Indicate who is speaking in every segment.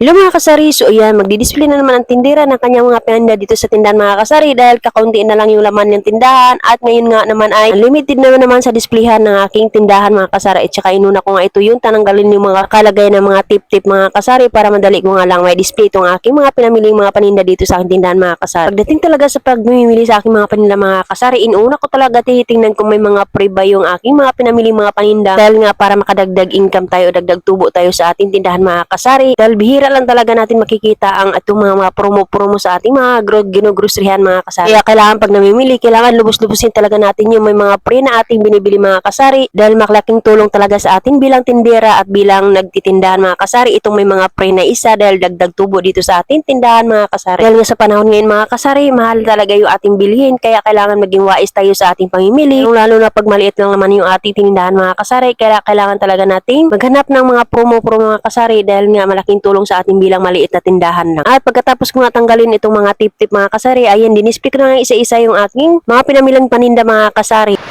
Speaker 1: Hello mga kasari, so ayan, magdi-display na naman ang tindera ng kanyang mga paninda dito sa tindahan mga kasari dahil kakaunti na lang yung laman ng tindahan. At ngayon nga naman ay unlimited naman naman sa displayhan ng aking tindahan mga kasari. At saka inuna ko nga ito yun, tananggalin yung mga kalagay ng mga tip-tip mga kasari para madali ko nga lang may display itong aking mga pinamiling mga paninda dito sa aking tindahan mga kasari. Pagdating talaga sa pagmimili sa aking mga paninda mga kasari, inuna ko talaga titingnan kung may mga pre ba yung aking mga pinamiling mga paninda. Dahil nga para makadagdag income tayo o dagdag tubo tayo sa ating tindahan mga kasari. Dahil bihira lang talaga natin makikita ang itong mga, mga promo-promo sa ating mga gro ginogrosrihan mga kasari. Kaya kailangan pag namimili, kailangan lubos-lubusin talaga natin yung may mga pre na ating binibili mga kasari dahil makalaking tulong talaga sa atin bilang tindera at bilang nagtitindahan mga kasari itong may mga pre na isa dahil dagdag tubo dito sa ating tindahan mga kasari. Dahil nga sa panahon ngayon mga kasari, mahal talaga yung ating bilhin kaya kailangan maging wais tayo sa ating pamimili. Lalo na pag maliit lang naman yung ating tindahan mga kasari, kaya kailangan talaga nating maghanap ng mga promo-promo mga kasari dahil nga malaking tulong sa ating bilang maliit na tindahan lang. At pagkatapos ko nga tanggalin itong mga tip-tip mga kasari, ayan, dinisplay ko na ng isa-isa yung aking mga pinamilang paninda mga kasari.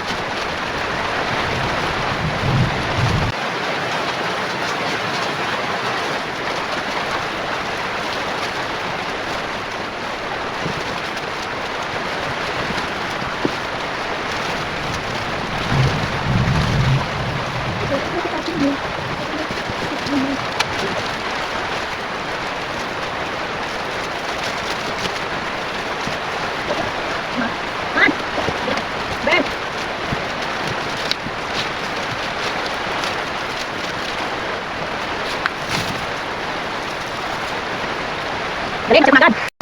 Speaker 2: 赶紧吃饭。